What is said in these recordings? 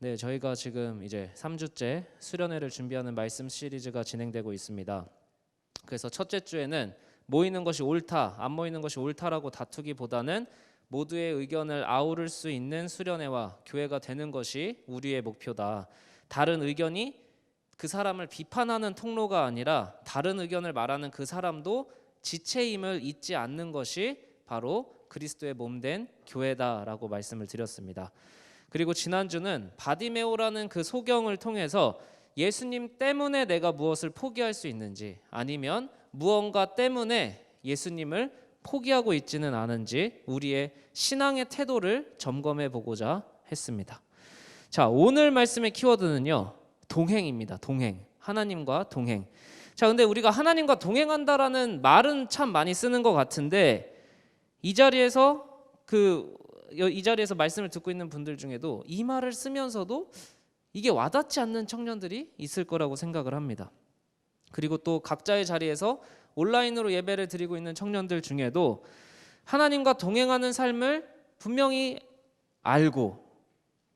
네, 저희가 지금 이제 3주째 수련회를 준비하는 말씀 시리즈가 진행되고 있습니다. 그래서 첫째 주에는 모이는 것이 옳다, 안 모이는 것이 옳다라고 다투기보다는 모두의 의견을 아우를 수 있는 수련회와 교회가 되는 것이 우리의 목표다. 다른 의견이 그 사람을 비판하는 통로가 아니라 다른 의견을 말하는 그 사람도 지체임을 잊지 않는 것이 바로 그리스도의 몸 된 교회다라고 말씀을 드렸습니다. 그리고 지난주는 바디메오라는 그 소경을 통해서 예수님 때문에 내가 무엇을 포기할 수 있는지 아니면 무언가 때문에 예수님을 포기하고 있지는 않은지 우리의 신앙의 태도를 점검해 보고자 했습니다. 자, 오늘 말씀의 키워드는요. 동행입니다. 동행. 하나님과 동행. 자, 근데 우리가 하나님과 동행한다라는 말은 참 많이 쓰는 것 같은데 이 자리에서 그 이 자리에서 말씀을 듣고 있는 분들 중에도 이 말을 쓰면서도 이게 와닿지 않는 청년들이 있을 거라고 생각을 합니다. 그리고 또 각자의 자리에서 온라인으로 예배를 드리고 있는 청년들 중에도 하나님과 동행하는 삶을 분명히 알고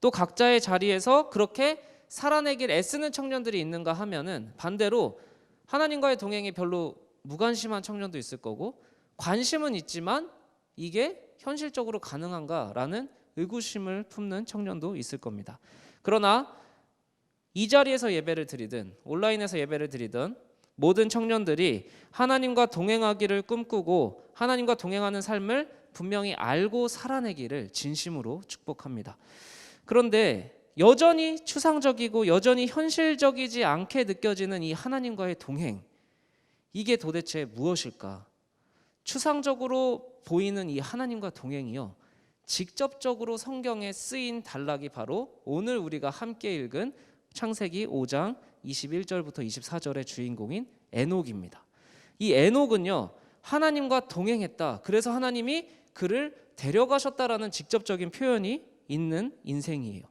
또 각자의 자리에서 그렇게 살아내길 애쓰는 청년들이 있는가 하면은 반대로 하나님과의 동행이 별로 무관심한 청년도 있을 거고 관심은 있지만 이게 현실적으로 가능한가라는 의구심을 품는 청년도 있을 겁니다. 그러나 이 자리에서 예배를 드리든 온라인에서 예배를 드리든 모든 청년들이 하나님과 동행하기를 꿈꾸고 하나님과 동행하는 삶을 분명히 알고 살아내기를 진심으로 축복합니다. 그런데 여전히 추상적이고 여전히 현실적이지 않게 느껴지는 이 하나님과의 동행 이게 도대체 무엇일까? 추상적으로 보이는 이 하나님과 동행이요. 직접적으로 성경에 쓰인 단락이 바로 오늘 우리가 함께 읽은 창세기 5장 21절부터 24절의 주인공인 에녹입니다. 이 에녹은요. 하나님과 동행했다. 그래서 하나님이 그를 데려가셨다라는 직접적인 표현이 있는 인생이에요.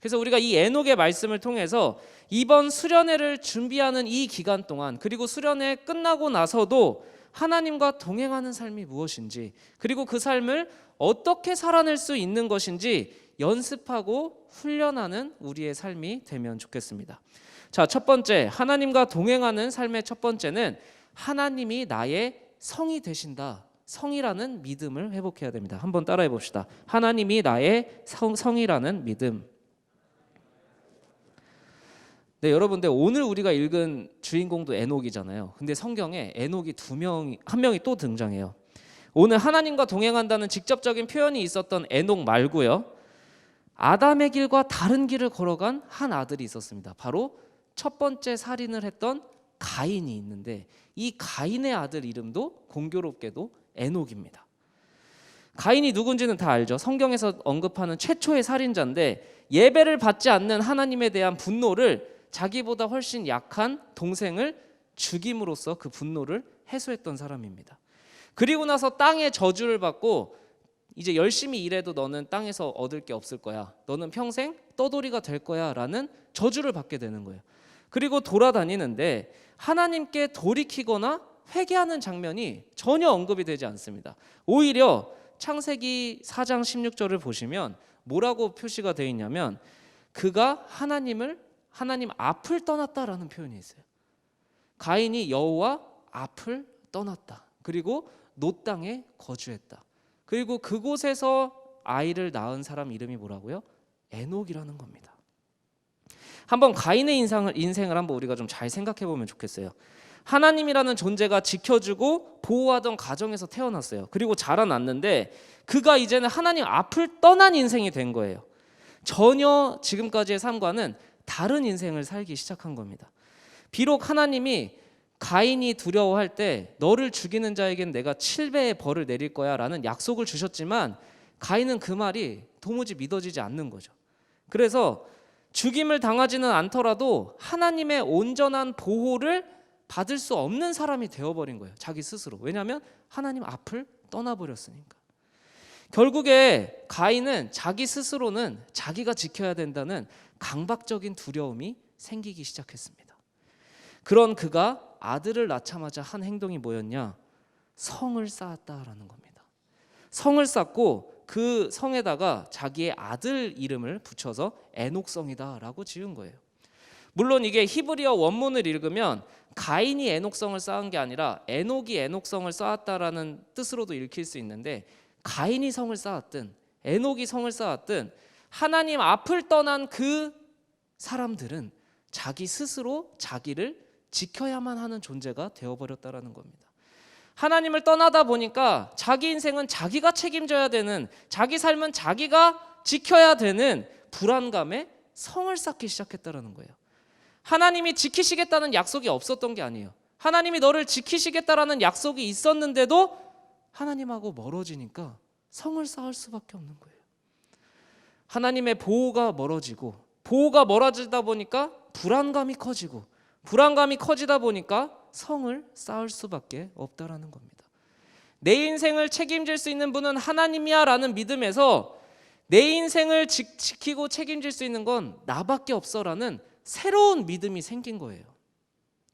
그래서 우리가 이 에녹의 말씀을 통해서 이번 수련회를 준비하는 이 기간 동안 그리고 수련회 끝나고 나서도 하나님과 동행하는 삶이 무엇인지 그리고 그 삶을 어떻게 살아낼 수 있는 것인지 연습하고 훈련하는 우리의 삶이 되면 좋겠습니다. 자, 첫 번째 하나님과 동행하는 삶의 첫 번째는 하나님이 나의 성이 되신다. 성이라는 믿음을 회복해야 됩니다. 한번 따라해 봅시다. 하나님이 나의 성, 성이라는 믿음. 네, 여러분들 오늘 우리가 읽은 주인공도 에녹이잖아요. 근데 성경에 에녹이 두 명이 한 명이 또 등장해요. 오늘 하나님과 동행한다는 직접적인 표현이 있었던 에녹 말고요. 아담의 길과 다른 길을 걸어간 한 아들이 있었습니다. 바로 첫 번째 살인을 했던 가인이 있는데 이 가인의 아들 이름도 공교롭게도 에녹입니다. 가인이 누군지는 다 알죠. 성경에서 언급하는 최초의 살인자인데 예배를 받지 않는 하나님에 대한 분노를 자기보다 훨씬 약한 동생을 죽임으로써 그 분노를 해소했던 사람입니다. 그리고 나서 땅의 저주를 받고 이제 열심히 일해도 너는 땅에서 얻을 게 없을 거야. 너는 평생 떠돌이가 될 거야 라는 저주를 받게 되는 거예요. 그리고 돌아다니는데 하나님께 돌이키거나 회개하는 장면이 전혀 언급이 되지 않습니다. 오히려 창세기 4장 16절을 보시면 뭐라고 표시가 되어 있냐면 그가 하나님을 하나님 앞을 떠났다라는 표현이 있어요. 가인이 여호와 앞을 떠났다. 그리고 노 땅에 거주했다. 그리고 그곳에서 아이를 낳은 사람 이름이 뭐라고요? 에녹이라는 겁니다. 한번 가인의 인상을 인생을 한번 우리가 좀 잘 생각해 보면 좋겠어요. 하나님이라는 존재가 지켜주고 보호하던 가정에서 태어났어요. 그리고 자라났는데 그가 이제는 하나님 앞을 떠난 인생이 된 거예요. 전혀 지금까지의 삶과는 다른 인생을 살기 시작한 겁니다. 비록 하나님이 가인이 두려워할 때 너를 죽이는 자에겐 내가 7배의 벌을 내릴 거야 라는 약속을 주셨지만 가인은 그 말이 도무지 믿어지지 않는 거죠. 그래서 죽임을 당하지는 않더라도 하나님의 온전한 보호를 받을 수 없는 사람이 되어버린 거예요. 자기 스스로. 왜냐하면 하나님 앞을 떠나버렸으니까. 결국에 가인은 자기 스스로는 자기가 지켜야 된다는 강박적인 두려움이 생기기 시작했습니다. 그런 그가 아들을 낳자마자 한 행동이 뭐였냐? 성을 쌓았다라는 겁니다. 성을 쌓고 그 성에다가 자기의 아들 이름을 붙여서 에녹성이다라고 지은 거예요. 물론 이게 히브리어 원문을 읽으면 가인이 에녹성을 쌓은 게 아니라 에녹이 에녹성을 쌓았다라는 뜻으로도 읽힐 수 있는데 가인이 성을 쌓았든 에녹이 성을 쌓았든 하나님 앞을 떠난 그 사람들은 자기 스스로 자기를 지켜야만 하는 존재가 되어버렸다라는 겁니다. 하나님을 떠나다 보니까 자기 인생은 자기가 책임져야 되는 자기 삶은 자기가 지켜야 되는 불안감에 성을 쌓기 시작했다라는 거예요. 하나님이 지키시겠다는 약속이 없었던 게 아니에요. 하나님이 너를 지키시겠다라는 약속이 있었는데도 하나님하고 멀어지니까 성을 쌓을 수밖에 없는 거예요. 하나님의 보호가 멀어지고 보호가 멀어지다 보니까 불안감이 커지고 불안감이 커지다 보니까 성을 쌓을 수밖에 없다라는 겁니다. 내 인생을 책임질 수 있는 분은 하나님이야라는 믿음에서 내 인생을 지, 지키고 책임질 수 있는 건 나밖에 없어라는 새로운 믿음이 생긴 거예요.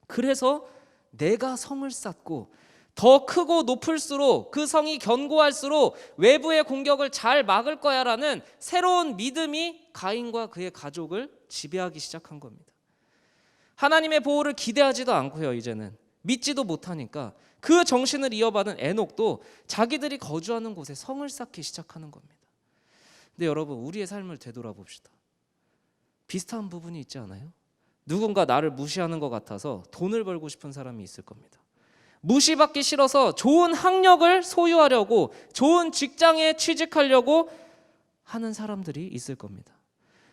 그래서 내가 성을 쌓고 더 크고 높을수록 그 성이 견고할수록 외부의 공격을 잘 막을 거야라는 새로운 믿음이 가인과 그의 가족을 지배하기 시작한 겁니다. 하나님의 보호를 기대하지도 않고요, 이제는. 믿지도 못하니까 그 정신을 이어받은 에녹도 자기들이 거주하는 곳에 성을 쌓기 시작하는 겁니다. 근데 여러분, 우리의 삶을 되돌아봅시다. 비슷한 부분이 있지 않아요? 누군가 나를 무시하는 것 같아서 돈을 벌고 싶은 사람이 있을 겁니다. 무시받기 싫어서 좋은 학력을 소유하려고 좋은 직장에 취직하려고 하는 사람들이 있을 겁니다.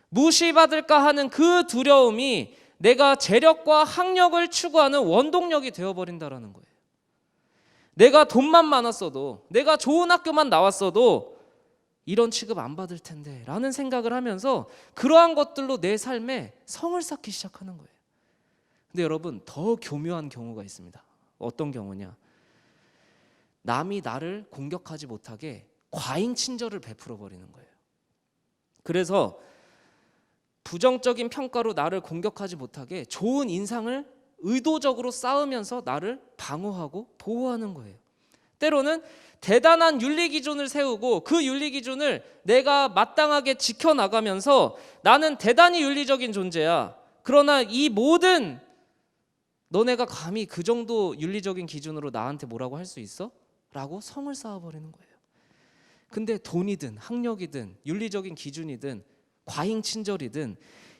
무시받을까 하는 그 두려움이 내가 재력과 학력을 추구하는 원동력이 되어버린다라는 거예요. 내가 돈만 많았어도, 내가 좋은 학교만 나왔어도 이런 취급 안 받을 텐데 라는 생각을 하면서 그러한 것들로 내 삶에 성을 쌓기 시작하는 거예요. 근데 여러분, 더 교묘한 경우가 있습니다. 어떤 경우냐? 남이 나를 공격하지 못하게 과잉 친절을 베풀어 버리는 거예요. 그래서 부정적인 평가로 나를 공격하지 못하게 좋은 인상을 의도적으로 쌓으면서 나를 방어하고 보호하는 거예요. 때로는 대단한 윤리 기준을 세우고 그 윤리 기준을 내가 마땅하게 지켜 나가면서 나는 대단히 윤리적인 존재야. 그러나 이 모든 너네가 감히 그 정도 윤리적인 기준으로 나한테 뭐라고 할 수 있어? 라고 성을 쌓아버리는 거예요. 근데 돈이든 학력이든 윤리적인 기준이든 과잉 친절이든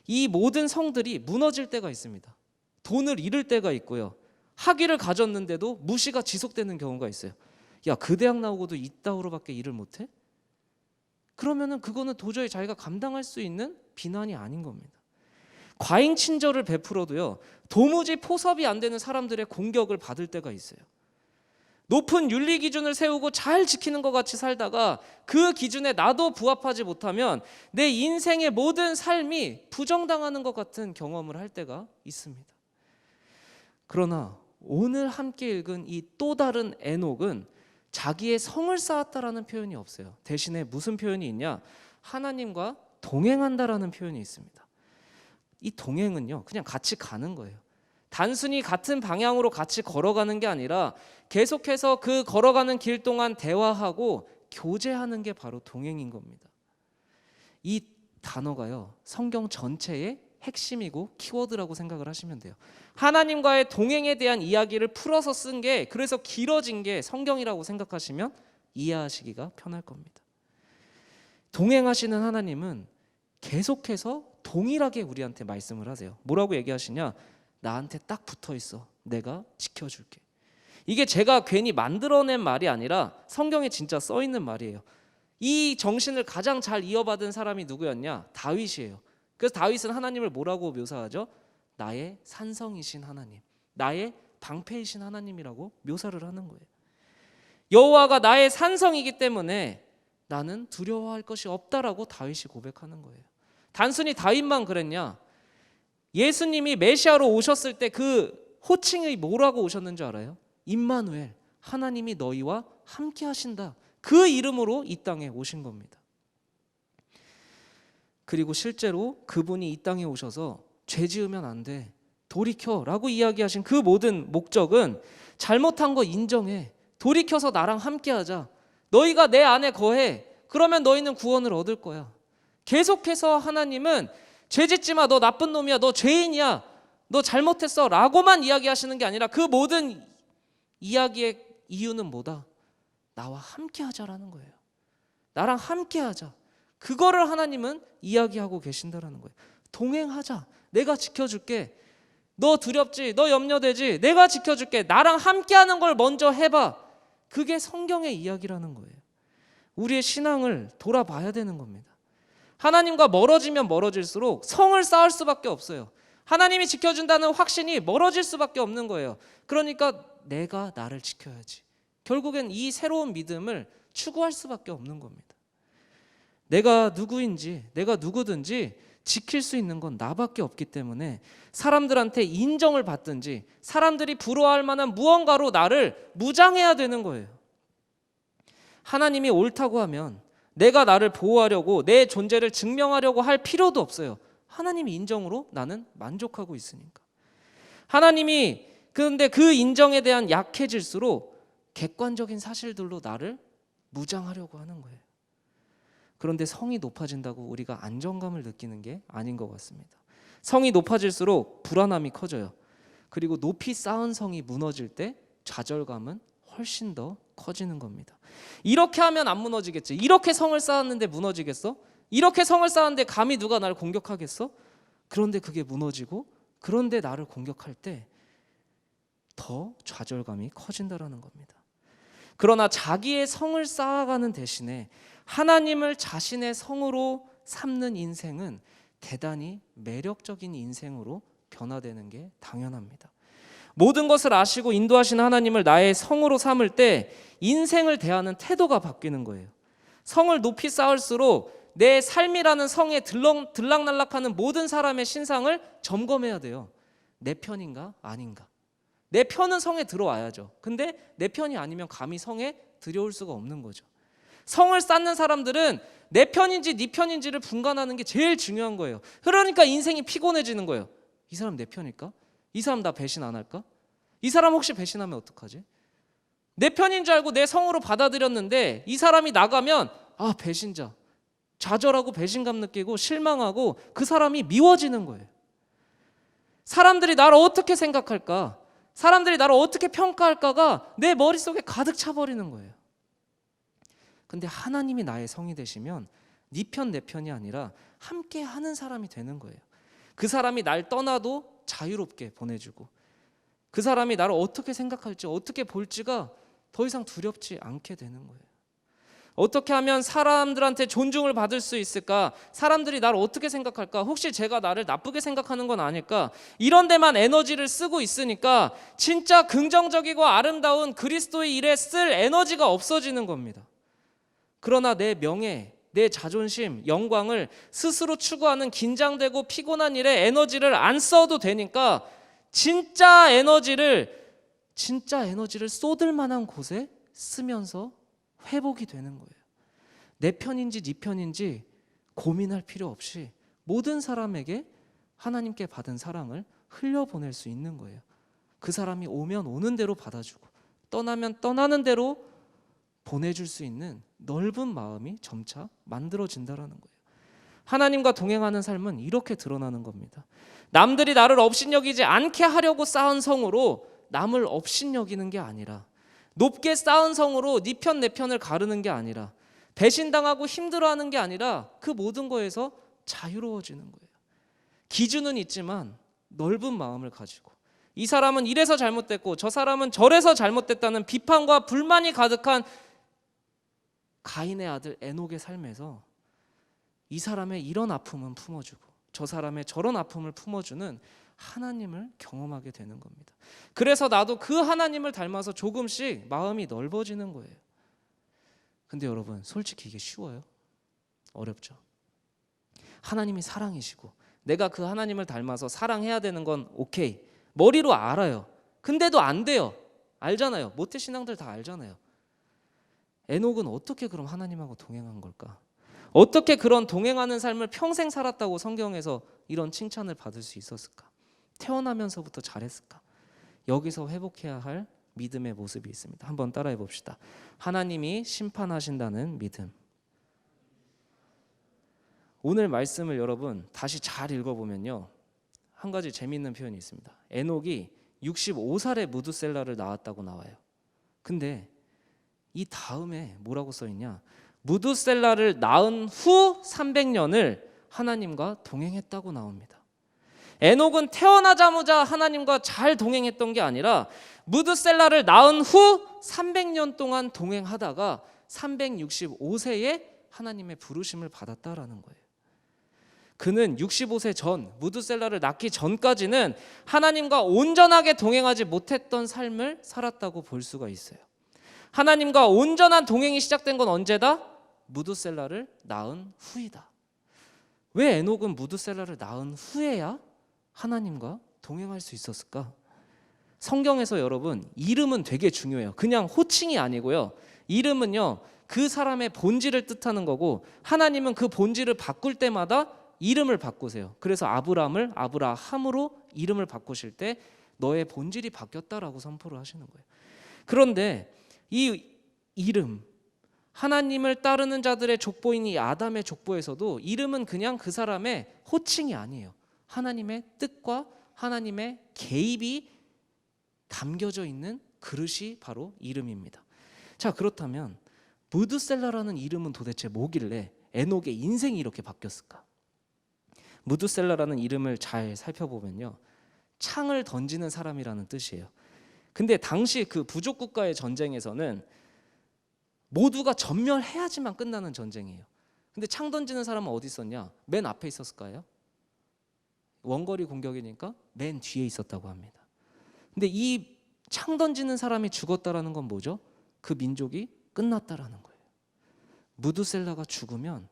이 모든 성들이 무너질 때가 있습니다. 돈을 잃을 때가 있고요. 학위를 가졌는데도 무시가 지속되는 경우가 있어요. 야, 그 대학 나오고도 이따위로밖에 일을 못 해? 그러면은 그거는 도저히 자기가 감당할 수 있는 비난이 아닌 겁니다. 과잉 친절을 베풀어도요. 도무지 포섭이 안 되는 사람들의 공격을 받을 때가 있어요. 높은 윤리 기준을 세우고 잘 지키는 것 같이 살다가 그 기준에 나도 부합하지 못하면 내 인생의 모든 삶이 부정당하는 것 같은 경험을 할 때가 있습니다. 그러나 오늘 함께 읽은 이 또 다른 에녹은 자기의 성을 쌓았다라는 표현이 없어요. 대신에 무슨 표현이 있냐? 하나님과 동행한다라는 표현이 있습니다. 이 동행은요, 그냥 같이 가는 거예요. 단순히 같은 방향으로 같이 걸어가는 게 아니라 계속해서 그 걸어가는 길 동안 대화하고 교제하는 게 바로 동행인 겁니다. 이 단어가요, 성경 전체의 핵심이고 키워드라고 생각을 하시면 돼요. 하나님과의 동행에 대한 이야기를 풀어서 쓴 게 그래서 길어진 게 성경이라고 생각하시면 이해하시기가 편할 겁니다. 동행하시는 하나님은 계속해서 동일하게 우리한테 말씀을 하세요. 뭐라고 얘기하시냐? 나한테 딱 붙어 있어. 내가 지켜줄게. 이게 제가 괜히 만들어낸 말이 아니라 성경에 진짜 써 있는 말이에요. 이 정신을 가장 잘 이어받은 사람이 누구였냐? 다윗이에요. 그래서 다윗은 하나님을 뭐라고 묘사하죠? 나의 산성이신 하나님, 나의 방패이신 하나님이라고 묘사를 하는 거예요. 여호와가 나의 산성이기 때문에 나는 두려워할 것이 없다라고 다윗이 고백하는 거예요. 단순히 다윗만 그랬냐? 예수님이 메시아로 오셨을 때 그 호칭이 뭐라고 오셨는 줄 알아요? 임마누엘, 하나님이 너희와 함께 하신다. 그 이름으로 이 땅에 오신 겁니다. 그리고 실제로 그분이 이 땅에 오셔서 죄 지으면 안 돼. 돌이켜라고 이야기하신 그 모든 목적은 잘못한 거 인정해. 돌이켜서 나랑 함께 하자. 너희가 내 안에 거해. 그러면 너희는 구원을 얻을 거야. 계속해서 하나님은 죄 짓지 마. 너 나쁜 놈이야. 너 죄인이야. 너 잘못했어. 라고만 이야기하시는 게 아니라 그 모든 이야기의 이유는 뭐다? 나와 함께 하자라는 거예요. 나랑 함께 하자. 그거를 하나님은 이야기하고 계신다라는 거예요. 동행하자. 내가 지켜줄게. 너 두렵지? 너 염려되지? 내가 지켜줄게. 나랑 함께 하는 걸 먼저 해봐. 그게 성경의 이야기라는 거예요. 우리의 신앙을 돌아봐야 되는 겁니다. 하나님과 멀어지면 멀어질수록 성을 쌓을 수밖에 없어요. 하나님이 지켜준다는 확신이 멀어질 수밖에 없는 거예요. 그러니까 내가 나를 지켜야지. 결국엔 이 새로운 믿음을 추구할 수밖에 없는 겁니다. 내가 누구인지, 내가 누구든지 지킬 수 있는 건 나밖에 없기 때문에 사람들한테 인정을 받든지 사람들이 부러워할 만한 무언가로 나를 무장해야 되는 거예요. 하나님이 옳다고 하면 내가 나를 보호하려고 내 존재를 증명하려고 할 필요도 없어요. 하나님이 인정으로 나는 만족하고 있으니까. 하나님이 그런데 그 인정에 대한 약해질수록 객관적인 사실들로 나를 무장하려고 하는 거예요. 그런데 성이 높아진다고 우리가 안정감을 느끼는 게 아닌 것 같습니다. 성이 높아질수록 불안함이 커져요. 그리고 높이 쌓은 성이 무너질 때 좌절감은 훨씬 더 커지는 겁니다. 이렇게 하면 안 무너지겠지. 이렇게 성을 쌓았는데 무너지겠어? 이렇게 성을 쌓았는데 감히 누가 나를 공격하겠어? 그런데 그게 무너지고 그런데 나를 공격할 때 더 좌절감이 커진다라는 겁니다. 그러나 자기의 성을 쌓아가는 대신에 하나님을 자신의 성으로 삼는 인생은 대단히 매력적인 인생으로 변화되는 게 당연합니다. 모든 것을 아시고 인도하시는 하나님을 나의 성으로 삼을 때 인생을 대하는 태도가 바뀌는 거예요. 성을 높이 쌓을수록 내 삶이라는 성에 들렁, 들락날락하는 모든 사람의 신상을 점검해야 돼요. 내 편인가 아닌가. 내 편은 성에 들어와야죠. 근데 내 편이 아니면 감히 성에 들여올 수가 없는 거죠. 성을 쌓는 사람들은 내 편인지 네 편인지를 분간하는 게 제일 중요한 거예요. 그러니까 인생이 피곤해지는 거예요. 이 사람 내 편일까? 이 사람 나 배신 안 할까? 이 사람 혹시 배신하면 어떡하지? 내 편인 줄 알고 내 성으로 받아들였는데 이 사람이 나가면 아 배신자 좌절하고 배신감 느끼고 실망하고 그 사람이 미워지는 거예요. 사람들이 나를 어떻게 생각할까? 사람들이 나를 어떻게 평가할까가 내 머릿속에 가득 차버리는 거예요. 근데 하나님이 나의 성이 되시면 네 편 내 편이 아니라 함께 하는 사람이 되는 거예요. 그 사람이 날 떠나도 자유롭게 보내주고 그 사람이 나를 어떻게 생각할지 어떻게 볼지가 더 이상 두렵지 않게 되는 거예요. 어떻게 하면 사람들한테 존중을 받을 수 있을까? 사람들이 나를 어떻게 생각할까? 혹시 제가 나를 나쁘게 생각하는 건 아닐까? 이런 데만 에너지를 쓰고 있으니까 진짜 긍정적이고 아름다운 그리스도의 일에 쓸 에너지가 없어지는 겁니다. 그러나 내 명예, 내 자존심, 영광을 스스로 추구하는 긴장되고 피곤한 일에 에너지를 안 써도 되니까 진짜 에너지를 진짜 에너지를 쏟을 만한 곳에 쓰면서 회복이 되는 거예요. 내 편인지 네 편인지 고민할 필요 없이 모든 사람에게 하나님께 받은 사랑을 흘려보낼 수 있는 거예요. 그 사람이 오면 오는 대로 받아주고 떠나면 떠나는 대로 보내줄 수 있는 넓은 마음이 점차 만들어진다라는 거예요. 하나님과 동행하는 삶은 이렇게 드러나는 겁니다. 남들이 나를 업신여기지 않게 하려고 쌓은 성으로 남을 업신여기는 게 아니라 높게 쌓은 성으로 네 편 내 편을 가르는 게 아니라 배신당하고 힘들어하는 게 아니라 그 모든 거에서 자유로워지는 거예요. 기준은 있지만 넓은 마음을 가지고 이 사람은 이래서 잘못됐고 저 사람은 저래서 잘못됐다는 비판과 불만이 가득한 가인의 아들 에녹의 삶에서 이 사람의 이런 아픔은 품어주고 저 사람의 저런 아픔을 품어주는 하나님을 경험하게 되는 겁니다. 그래서 나도 그 하나님을 닮아서 조금씩 마음이 넓어지는 거예요. 근데 여러분, 솔직히 이게 쉬워요? 어렵죠. 하나님이 사랑이시고 내가 그 하나님을 닮아서 사랑해야 되는 건 오케이. 머리로 알아요. 근데도 안 돼요. 알잖아요. 모태 신앙들 다 알잖아요. 에녹은 어떻게 그럼 하나님하고 동행한 걸까? 어떻게 그런 동행하는 삶을 평생 살았다고 성경에서 이런 칭찬을 받을 수 있었을까? 태어나면서부터 잘했을까? 여기서 회복해야 할 믿음의 모습이 있습니다. 한번 따라해 봅시다. 하나님이 심판하신다는 믿음. 오늘 말씀을 여러분 다시 잘 읽어보면요 한 가지 재미있는 표현이 있습니다. 에녹이 65살에 무드셀라를 낳았다고 나와요. 근데 이 다음에 뭐라고 써 있냐? 무드셀라를 낳은 후 300년을 하나님과 동행했다고 나옵니다. 에녹은 태어나자마자 하나님과 잘 동행했던 게 아니라 무드셀라를 낳은 후 300년 동안 동행하다가 365세에 하나님의 부르심을 받았다라는 거예요. 그는 65세 전 무드셀라를 낳기 전까지는 하나님과 온전하게 동행하지 못했던 삶을 살았다고 볼 수가 있어요. 하나님과 온전한 동행이 시작된 건 언제다? 무드셀라를 낳은 후이다. 왜 에녹은 무드셀라를 낳은 후에야 하나님과 동행할 수 있었을까? 성경에서 여러분 이름은 되게 중요해요. 그냥 호칭이 아니고요. 이름은요 그 사람의 본질을 뜻하는 거고 하나님은 그 본질을 바꿀 때마다 이름을 바꾸세요. 그래서 아브람을 아브라함으로 이름을 바꾸실 때 너의 본질이 바뀌었다라고 선포를 하시는 거예요. 그런데 이 이름 하나님을 따르는 자들의 족보인 이 아담의 족보에서도 이름은 그냥 그 사람의 호칭이 아니에요. 하나님의 뜻과 하나님의 개입이 담겨져 있는 그릇이 바로 이름입니다. 자, 그렇다면 무드셀라라는 이름은 도대체 뭐길래 에녹의 인생이 이렇게 바뀌었을까? 무드셀라라는 이름을 잘 살펴보면요. 창을 던지는 사람이라는 뜻이에요. 근데 당시 그 부족 국가의 전쟁에서는 모두가 전멸해야지만 끝나는 전쟁이에요. 근데 창 던지는 사람은 어디 있었냐? 맨 앞에 있었을까요? 원거리 공격이니까 맨 뒤에 있었다고 합니다. 근데 이 창 던지는 사람이 죽었다라는 건 뭐죠? 그 민족이 끝났다라는 거예요. 무드셀라가 죽으면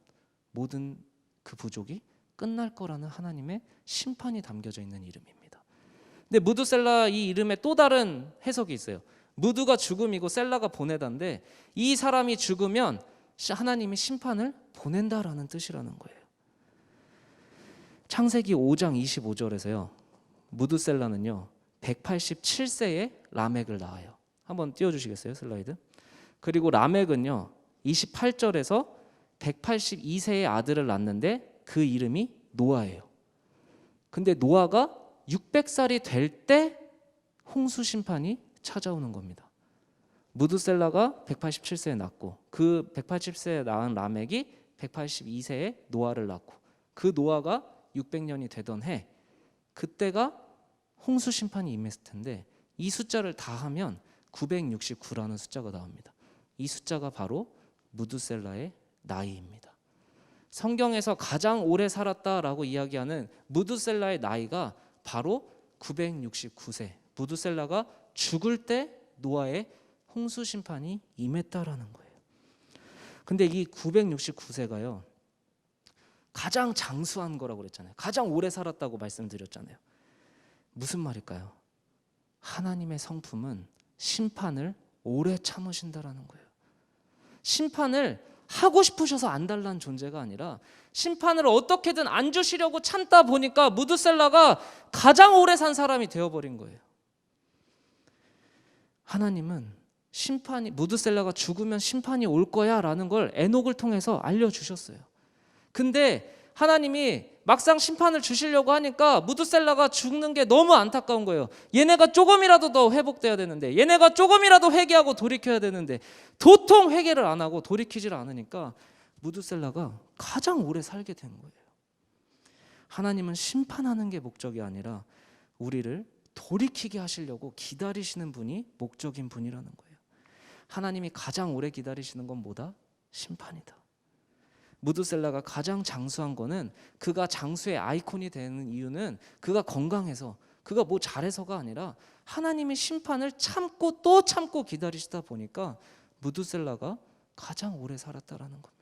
모든 그 부족이 끝날 거라는 하나님의 심판이 담겨져 있는 이름입니다. 근데 무드셀라 이 이름에 또 다른 해석이 있어요. 무드가 죽음이고 셀라가 보내다인데 이 사람이 죽으면 하나님이 심판을 보낸다라는 뜻이라는 거예요. 창세기 5장 25절에서요. 무드셀라는요. 187세에 라멕을 낳아요. 한번 띄워 주시겠어요? 슬라이드. 그리고 라멕은요. 28절에서 182세의 아들을 낳는데 그 이름이 노아예요. 근데 노아가 600살이 될 때 홍수 심판이 찾아오는 겁니다. 무드셀라가 187세에 낳고 그 180세에 낳은 라멕이 182세에 노아를 낳고 그 노아가 600년이 되던 해 그때가 홍수 심판이 임했을 텐데 이 숫자를 다 하면 969라는 숫자가 나옵니다. 이 숫자가 바로 무드셀라의 나이입니다. 성경에서 가장 오래 살았다라고 이야기하는 무드셀라의 나이가 바로 969세. 무드셀라가 죽을 때 노아의 홍수 심판이 임했다라는 거예요. 근데 이 969세가요. 가장 장수한 거라고 그랬잖아요. 가장 오래 살았다고 말씀드렸잖아요. 무슨 말일까요? 하나님의 성품은 심판을 오래 참으신다라는 거예요. 심판을 하고 싶으셔서 안 달라는 존재가 아니라 심판을 어떻게든 안 주시려고 참다 보니까 무드셀라가 가장 오래 산 사람이 되어버린 거예요. 하나님은 심판이 무드셀라가 죽으면 심판이 올 거야라는 걸 에녹을 통해서 알려주셨어요. 근데 하나님이 막상 심판을 주시려고 하니까 무드셀라가 죽는 게 너무 안타까운 거예요. 얘네가 조금이라도 더 회복돼야 되는데, 얘네가 조금이라도 회개하고 돌이켜야 되는데, 도통 회개를 안 하고 돌이키질 않으니까 무드셀라가 가장 오래 살게 된 거예요. 하나님은 심판하는 게 목적이 아니라 우리를 돌이키게 하시려고 기다리시는 분이 목적인 분이라는 거예요. 하나님이 가장 오래 기다리시는 건 뭐다? 심판이다. 무드셀라가 가장 장수한 거는 그가 장수의 아이콘이 되는 이유는 그가 건강해서 그가 뭐 잘해서가 아니라 하나님의 심판을 참고 또 참고 기다리시다 보니까 무드셀라가 가장 오래 살았다라는 겁니다.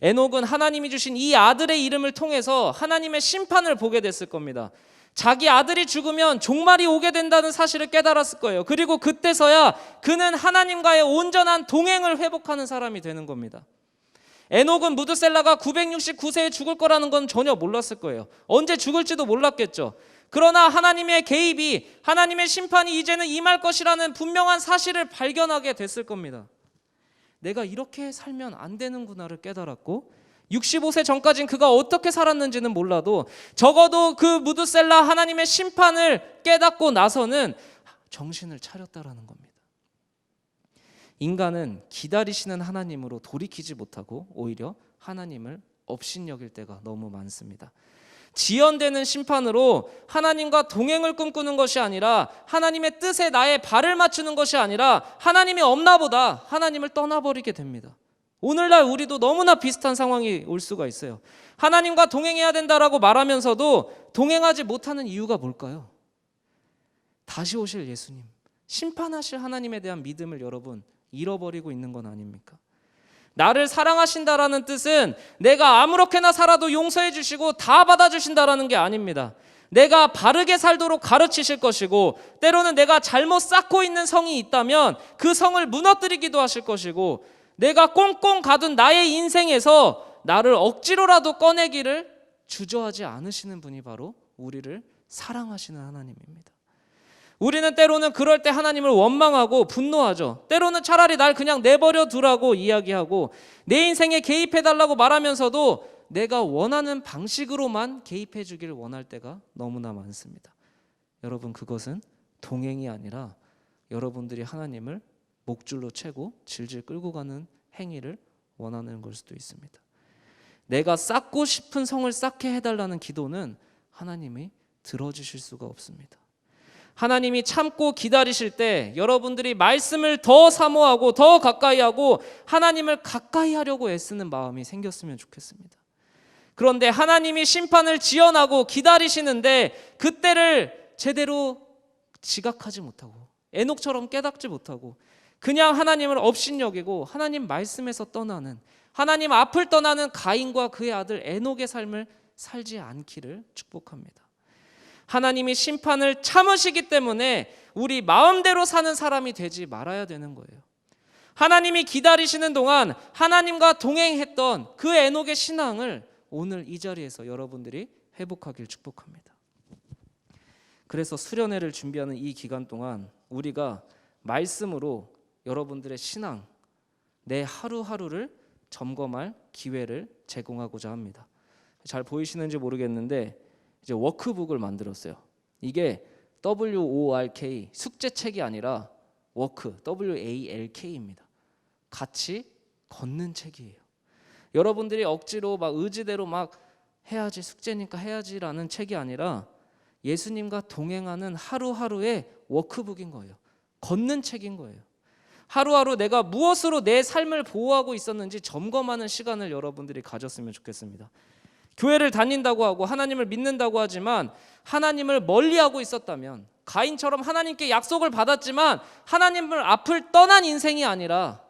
에녹은 하나님이 주신 이 아들의 이름을 통해서 하나님의 심판을 보게 됐을 겁니다. 자기 아들이 죽으면 종말이 오게 된다는 사실을 깨달았을 거예요. 그리고 그때서야 그는 하나님과의 온전한 동행을 회복하는 사람이 되는 겁니다. 에녹은 무드셀라가 969세에 죽을 거라는 건 전혀 몰랐을 거예요. 언제 죽을지도 몰랐겠죠. 그러나 하나님의 개입이 하나님의 심판이 이제는 임할 것이라는 분명한 사실을 발견하게 됐을 겁니다. 내가 이렇게 살면 안 되는구나를 깨달았고 65세 전까진 그가 어떻게 살았는지는 몰라도 적어도 그 무드셀라 하나님의 심판을 깨닫고 나서는 정신을 차렸다라는 겁니다. 인간은 기다리시는 하나님으로 돌이키지 못하고 오히려 하나님을 업신여길 때가 너무 많습니다. 지연되는 심판으로 하나님과 동행을 꿈꾸는 것이 아니라 하나님의 뜻에 나의 발을 맞추는 것이 아니라 하나님이 없나 보다 하나님을 떠나버리게 됩니다. 오늘날 우리도 너무나 비슷한 상황이 올 수가 있어요. 하나님과 동행해야 된다라고 말하면서도 동행하지 못하는 이유가 뭘까요? 다시 오실 예수님, 심판하실 하나님에 대한 믿음을 여러분 잃어버리고 있는 건 아닙니까? 나를 사랑하신다라는 뜻은 내가 아무렇게나 살아도 용서해 주시고 다 받아 주신다라는 게 아닙니다. 내가 바르게 살도록 가르치실 것이고 때로는 내가 잘못 쌓고 있는 성이 있다면 그 성을 무너뜨리기도 하실 것이고 내가 꽁꽁 가둔 나의 인생에서 나를 억지로라도 꺼내기를 주저하지 않으시는 분이 바로 우리를 사랑하시는 하나님입니다. 우리는 때로는 그럴 때 하나님을 원망하고 분노하죠. 때로는 차라리 날 그냥 내버려 두라고 이야기하고 내 인생에 개입해 달라고 말하면서도 내가 원하는 방식으로만 개입해 주길 원할 때가 너무나 많습니다. 여러분 그것은 동행이 아니라 여러분들이 하나님을 목줄로 채고 질질 끌고 가는 행위를 원하는 걸 수도 있습니다. 내가 쌓고 싶은 성을 쌓게 해달라는 기도는 하나님이 들어주실 수가 없습니다. 하나님이 참고 기다리실 때 여러분들이 말씀을 더 사모하고 더 가까이 하고 하나님을 가까이 하려고 애쓰는 마음이 생겼으면 좋겠습니다. 그런데 하나님이 심판을 지연하고 기다리시는데 그때를 제대로 지각하지 못하고 에녹처럼 깨닫지 못하고 그냥 하나님을 업신여기고 하나님 말씀에서 떠나는 하나님 앞을 떠나는 가인과 그의 아들 에녹의 삶을 살지 않기를 축복합니다. 하나님이 심판을 참으시기 때문에 우리 마음대로 사는 사람이 되지 말아야 되는 거예요. 하나님이 기다리시는 동안 하나님과 동행했던 그 에녹의 신앙을 오늘 이 자리에서 여러분들이 회복하길 축복합니다. 그래서 수련회를 준비하는 이 기간 동안 우리가 말씀으로 여러분들의 신앙, 내 하루하루를 점검할 기회를 제공하고자 합니다. 잘 보이시는지 모르겠는데 이제 워크북을 만들었어요. 이게 WORK 숙제책이 아니라 워크 WALK입니다. 같이 걷는 책이에요. 여러분들이 억지로 막 의지대로 막 해야지 숙제니까 해야지라는 책이 아니라 예수님과 동행하는 하루하루의 워크북인 거예요. 걷는 책인 거예요. 하루하루 내가 무엇으로 내 삶을 보호하고 있었는지 점검하는 시간을 여러분들이 가졌으면 좋겠습니다. 교회를 다닌다고 하고 하나님을 믿는다고 하지만 하나님을 멀리하고 있었다면 가인처럼 하나님께 약속을 받았지만 하나님을 앞을 떠난 인생이 아니라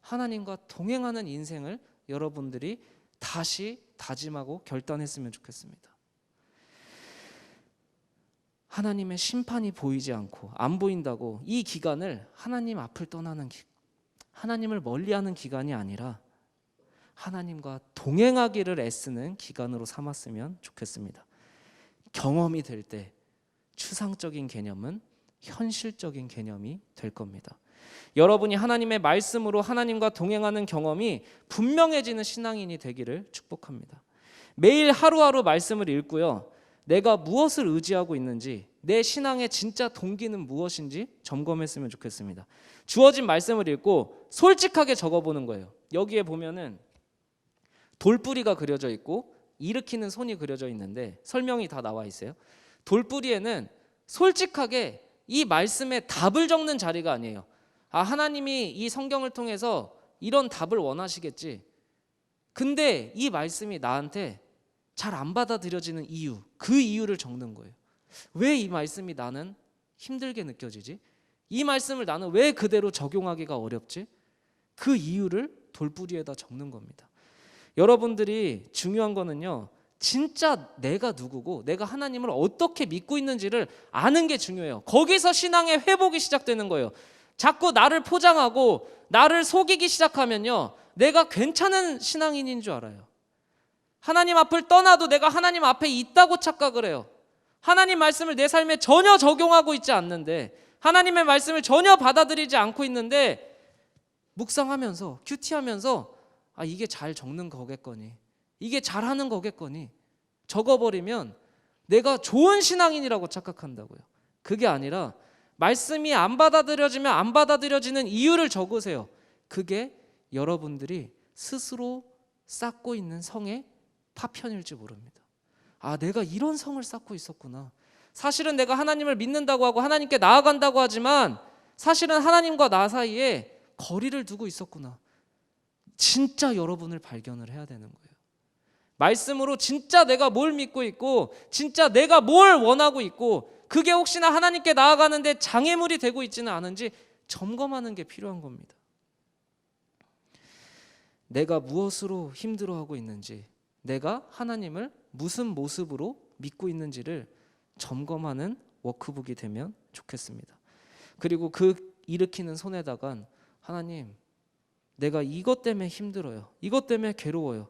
하나님과 동행하는 인생을 여러분들이 다시 다짐하고 결단했으면 좋겠습니다. 하나님의 심판이 보이지 않고 안 보인다고 이 기간을 하나님 앞을 떠나는 기, 하나님을 멀리하는 기간이 아니라 하나님과 동행하기를 애쓰는 기간으로 삼았으면 좋겠습니다. 경험이 될 때 추상적인 개념은 현실적인 개념이 될 겁니다. 여러분이 하나님의 말씀으로 하나님과 동행하는 경험이 분명해지는 신앙인이 되기를 축복합니다. 매일 하루하루 말씀을 읽고요. 내가 무엇을 의지하고 있는지, 내 신앙의 진짜 동기는 무엇인지 점검했으면 좋겠습니다. 주어진 말씀을 읽고 솔직하게 적어보는 거예요. 여기에 보면은 돌뿌리가 그려져 있고 일으키는 손이 그려져 있는데 설명이 다 나와 있어요. 돌뿌리에는 솔직하게 이 말씀에 답을 적는 자리가 아니에요. 아, 하나님이 이 성경을 통해서 이런 답을 원하시겠지. 근데 이 말씀이 나한테 잘 안 받아들여지는 이유, 그 이유를 적는 거예요. 왜 이 말씀이 나는 힘들게 느껴지지? 이 말씀을 나는 왜 그대로 적용하기가 어렵지? 그 이유를 돌뿌리에다 적는 겁니다. 여러분들이 중요한 거는요. 진짜 내가 누구고 내가 하나님을 어떻게 믿고 있는지를 아는 게 중요해요. 거기서 신앙의 회복이 시작되는 거예요. 자꾸 나를 포장하고 나를 속이기 시작하면요. 내가 괜찮은 신앙인인 줄 알아요. 하나님 앞을 떠나도 내가 하나님 앞에 있다고 착각을 해요. 하나님 말씀을 내 삶에 전혀 적용하고 있지 않는데 하나님의 말씀을 전혀 받아들이지 않고 있는데 묵상하면서 큐티하면서 아 이게 잘 적는 거겠거니 이게 잘하는 거겠거니 적어버리면 내가 좋은 신앙인이라고 착각한다고요. 그게 아니라 말씀이 안 받아들여지면 안 받아들여지는 이유를 적으세요. 그게 여러분들이 스스로 쌓고 있는 성의 파편일지 모릅니다. 아, 내가 이런 성을 쌓고 있었구나. 사실은 내가 하나님을 믿는다고 하고 하나님께 나아간다고 하지만 사실은 하나님과 나 사이에 거리를 두고 있었구나. 진짜 여러분을 발견을 해야 되는 거예요. 말씀으로 진짜 내가 뭘 믿고 있고 진짜 내가 뭘 원하고 있고 그게 혹시나 하나님께 나아가는데 장애물이 되고 있지는 않은지 점검하는 게 필요한 겁니다. 내가 무엇으로 힘들어하고 있는지, 내가 하나님을 무슨 모습으로 믿고 있는지를 점검하는 워크북이 되면 좋겠습니다. 그리고 그 일으키는 손에다간 하나님, 내가 이것 때문에 힘들어요. 이것 때문에 괴로워요.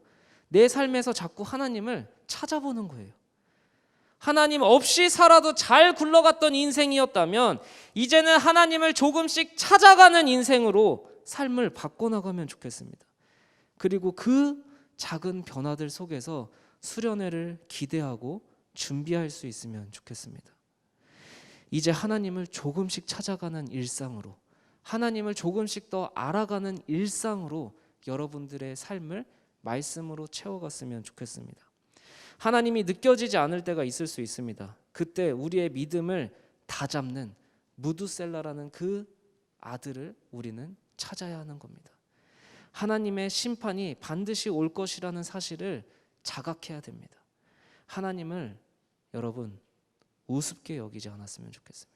내 삶에서 자꾸 하나님을 찾아보는 거예요. 하나님 없이 살아도 잘 굴러갔던 인생이었다면 이제는 하나님을 조금씩 찾아가는 인생으로 삶을 바꿔나가면 좋겠습니다. 그리고 그 작은 변화들 속에서 수련회를 기대하고 준비할 수 있으면 좋겠습니다. 이제 하나님을 조금씩 찾아가는 일상으로 하나님을 조금씩 더 알아가는 일상으로 여러분들의 삶을 말씀으로 채워갔으면 좋겠습니다. 하나님이 느껴지지 않을 때가 있을 수 있습니다. 그때 우리의 믿음을 다 잡는 무두셀라라는 그 아들을 우리는 찾아야 하는 겁니다. 하나님의 심판이 반드시 올 것이라는 사실을 자각해야 됩니다. 하나님을 여러분 우습게 여기지 않았으면 좋겠습니다.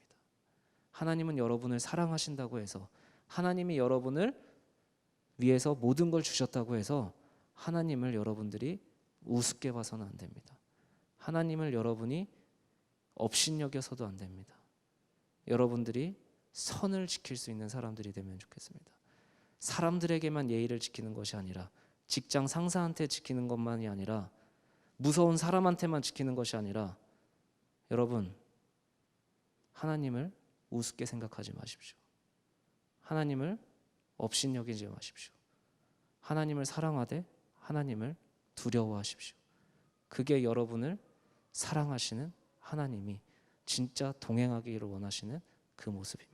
하나님은 여러분을 사랑하신다고 해서 하나님이 여러분을 위해서 모든 걸 주셨다고 해서 하나님을 여러분들이 우습게 봐서는 안 됩니다. 하나님을 여러분이 업신여겨서도 안 됩니다. 여러분들이 선을 지킬 수 있는 사람들이 되면 좋겠습니다. 사람들에게만 예의를 지키는 것이 아니라 직장 상사한테 지키는 것만이 아니라 무서운 사람한테만 지키는 것이 아니라 여러분 하나님을 우습게 생각하지 마십시오. 하나님을 업신 여기지 마십시오. 하나님을 사랑하되 하나님을 두려워하십시오. 그게 여러분을 사랑하시는 하나님이 진짜 동행하기를 원하시는 그 모습입니다.